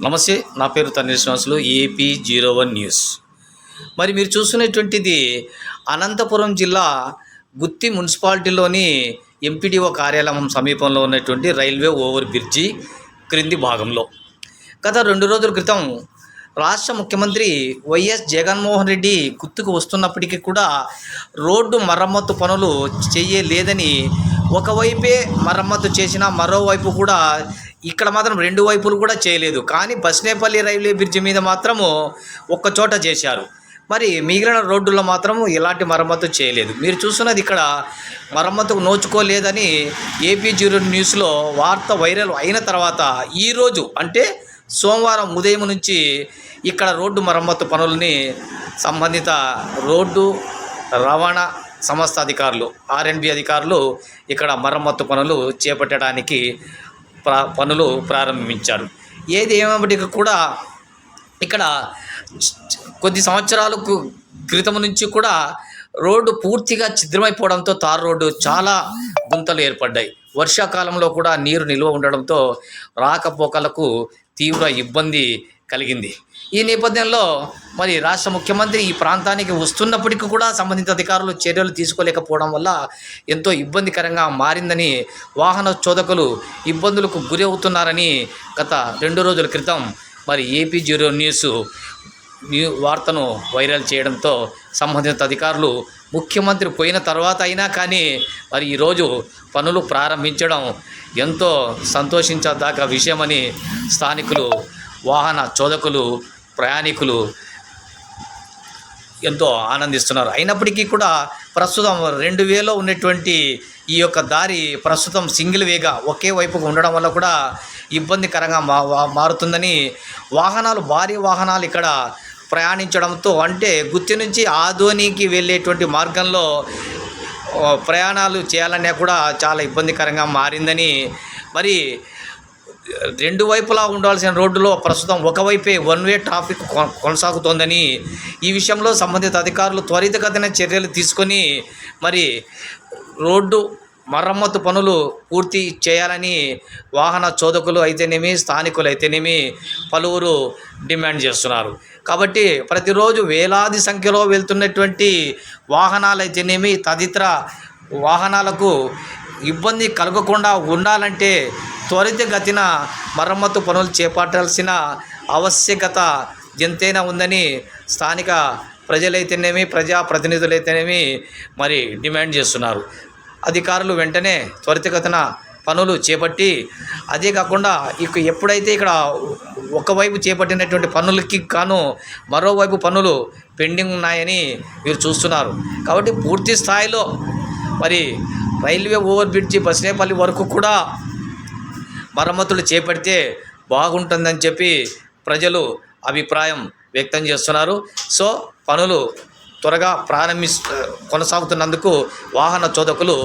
నమస్తే నా పేరు Thanneer Srinivasulu AP zero one news. మరి మీరు చూస్తున్నటువంటిది అనంతపురం జిల్లా గుత్తి మున్సిపాలిటీలోని ఎంపీడీఓ కార్యాలయం సమీపంలో ఉన్నటువంటి రైల్వే ఓవర్ బ్రిడ్జి క్రింది భాగంలో. గత రెండు రోజుల క్రితం రాష్ట్ర ముఖ్యమంత్రి వైఎస్ జగన్మోహన్ రెడ్డి గుర్తుకు వస్తున్నప్పటికీ కూడా రోడ్డు మరమ్మతు పనులు చేయలేదని ఒకవైపే మరమ్మతు చేసిన మరోవైపు కూడా ఇక్కడ మాత్రం రెండు వైపులు కూడా చేయలేదు. కానీ బస్నేపల్లి రైల్వే బ్రిడ్జి మీద మాత్రము ఒక్క చోట చేశారు. మరి మిగిలిన రోడ్డుల్లో మాత్రము ఎలాంటి మరమ్మతు చేయలేదు. మీరు చూస్తున్నది ఇక్కడ మరమ్మతుకు నోచుకోలేదని ఏపీ జీరో న్యూస్లో వార్త వైరల్ అయిన తర్వాత ఈరోజు అంటే సోమవారం ఉదయం నుంచి ఇక్కడ రోడ్డు మరమ్మతు పనులని సంబంధిత రోడ్డు రవాణా సంస్థ అధికారులు ఆర్ఎండ్బి అధికారులు ఇక్కడ మరమ్మతు పనులు చేపట్టడానికి పనులు ప్రారంభించారు ఏది ఏమైనప్పటికీ కూడా ఇక్కడ కొద్ది సంవత్సరాలకు క్రితం నుంచి కూడా రోడ్డు పూర్తిగా ఛిద్రమైపోవడంతో తార్ రోడ్డు చాలా గుంతలు ఏర్పడ్డాయి. వర్షాకాలంలో కూడా నీరు నిల్వ ఉండడంతో రాకపోకలకు తీవ్ర ఇబ్బంది కలిగింది. ఈ నేపథ్యంలో మరి రాష్ట్ర ముఖ్యమంత్రి ఈ ప్రాంతానికి వస్తున్నప్పటికీ కూడా సంబంధిత అధికారులు చర్యలు తీసుకోలేకపోవడం వల్ల ఎంతో ఇబ్బందికరంగా మారిందని వాహన చోదకులు ఇబ్బందులకు గురి అవుతున్నారని గత రెండు రోజుల క్రితం మరి ఏపీ జీరో న్యూస్ న్యూ వార్తను వైరల్ చేయడంతో సంబంధిత అధికారులు ముఖ్యమంత్రి పోయిన తర్వాత అయినా కానీ మరి ఈరోజు పనులు ప్రారంభించడం ఎంతో సంతోషించదగ్గ విషయమని స్థానికులు వాహన చోదకులు ప్రయాణికులు ఎంతో ఆనందిస్తున్నారు. అయినప్పటికీ కూడా ప్రస్తుతం రెండు వేలో ఉన్నటువంటి ఈ యొక్క దారి ప్రస్తుతం సింగిల్ వేగా ఒకే వైపుకు ఉండడం వల్ల కూడా ఇబ్బందికరంగా మా మారుతుందని వాహనాలు భారీ వాహనాలు ఇక్కడ ప్రయాణించడంతో అంటే గుత్తి నుంచి ఆదోనికి వెళ్ళేటువంటి మార్గంలో ప్రయాణాలు చేయాలనే కూడా చాలా ఇబ్బందికరంగా మారిందని. మరి రెండు వైపులా ఉండాల్సిన రోడ్డులో ప్రస్తుతం ఒకవైపే వన్ వే ట్రాఫిక్ కొనసాగుతోందని ఈ విషయంలో సంబంధిత అధికారులు త్వరితగతిన చర్యలు తీసుకొని మరి రోడ్డు మరమ్మతు పనులు పూర్తి చేయాలని వాహన చోదకులు అయితేనేమి స్థానికులు అయితేనేమి పలువురు డిమాండ్ చేస్తున్నారు. కాబట్టి ప్రతిరోజు వేలాది సంఖ్యలో వెళ్తున్నటువంటి వాహనాలు అయితేనేమి తదితర వాహనాలకు ఇబ్బంది కలగకుండా ఉండాలంటే త్వరితగతిన మరమ్మతు పనులు చేపట్టాల్సిన ఆవశ్యకత ఎంతైనా ఉందని స్థానిక ప్రజలైతేనేమి ప్రజాప్రతినిధులైతేనేమి మరి డిమాండ్ చేస్తున్నారు. అధికారులు వెంటనే త్వరితగతిన పనులు చేపట్టి అదే కాకుండా ఇక ఎప్పుడైతే ఇక్కడ ఒకవైపు చేపట్టినటువంటి పనులకి గాను మరోవైపు పనులు పెండింగ్ ఉన్నాయని మీరు చూస్తున్నారు. కాబట్టి పూర్తి స్థాయిలో మరి రైల్వే ఓవర్ బ్రిడ్జి బస్నేపల్లి వరకు కూడా మరమ్మతులు చేపడితే బాగుంటుందని చెప్పి ప్రజలు అభిప్రాయం వ్యక్తం చేస్తున్నారు. సో పనులు త్వరగా ప్రారంభి కొనసాగుతున్నందుకు వాహన చోదకులు